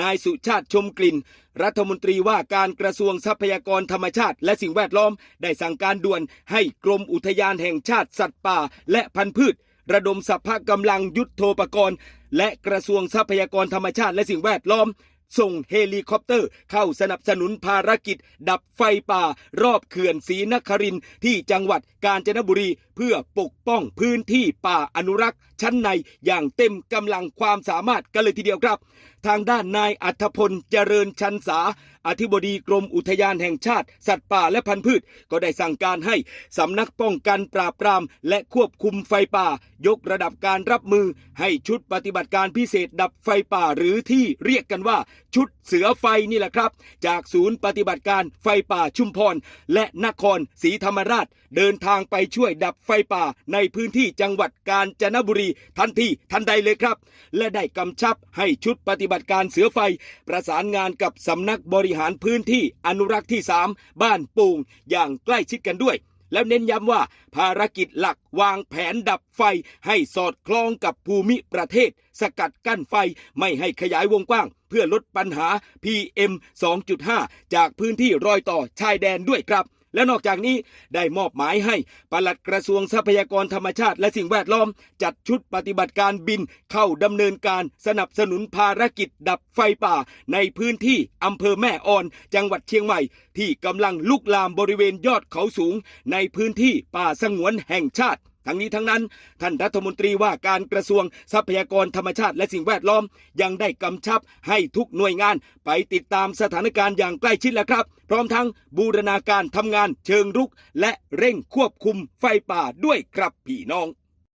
นายสุชาติชมกลิ่น รัฐมนตรีว่าการกระทรวงทรัพยากรธรรมชาติ และสิ่งแวดล้อม ได้สั่งการด่วนให้กรมอุทยานแห่งชาติสัตว์ป่า และพันธุ์พืช ระดมสรรพกำลังยุทธโธปกรณ์ และกระทรวงทรัพยากรธรรมชาติและสิ่งแวดล้อม ส่งเฮลิคอปเตอร์เข้าสนับสนุนภารกิจ ดับไฟป่า รอบเขื่อนศรีนครินที่จังหวัดกาญจนบุรี เพื่อปกป้องพื้นที่ป่าอนุรักษ์ ชั้นในอย่างเต็มกำลังความสามารถกันเลยทีเดียวครับ ทางด้านนายอัธพลเจริญชันษาอธิบดีกรมอุทยานแห่งชาติ สัตว์ป่าและพันธุ์พืช ก็ได้สั่งการให้สำนักป้องกันปราบปราม และควบคุมไฟป่า ยกระดับการรับมือ ให้ชุดปฏิบัติการพิเศษดับไฟป่าหรือที่เรียกกันว่าชุดเสือไฟนี่แหละครับ จากศูนย์ปฏิบัติการไฟป่าชุมพร และนครศรีธรรมราช เดินทางไปช่วยดับไฟป่าในพื้นที่จังหวัดกาญจนบุรีทันทีทันใดเลยครับ และได้กำชับให้ชุดปฏิบัติการเสือไฟ ประสานงานกับสำนักบริหารพื้นที่อนุรักษ์ที่ 3 บ้านปูงอย่างใกล้ชิดกันด้วย แล้วเน้นย้ำว่าภารกิจหลักวางแผนดับไฟให้สอดคล้องกับภูมิประเทศ สกัดกั้นไฟไม่ให้ขยายวงกว้าง เพื่อลดปัญหา PM 2.5 จากพื้นที่รอยต่อชายแดนด้วยครับ และนอกจากนี้ได้มอบหมายให้ปลัดกระทรวงทรัพยากรธรรมชาติและสิ่งแวดล้อม จัดชุดปฏิบัติการบินเข้าดำเนินการสนับสนุนภารกิจดับไฟป่า ในพื้นที่อำเภอแม่ออน จังหวัดเชียงใหม่ ที่กำลังลุกลามบริเวณยอดเขาสูง ในพื้นที่ป่าสงวนแห่งชาติ ทั้งนี้ทั้งนั้น ท่านรัฐมนตรีว่าการกระทรวงทรัพยากรธรรมชาติและสิ่งแวดล้อม ยังได้กำชับให้ทุกหน่วยงานไปติดตามสถานการณ์อย่างใกล้ชิดแล้วครับ พร้อมทั้งบูรณาการทำงานเชิงรุก และเร่งควบคุมไฟป่าด้วยครับพี่น้อง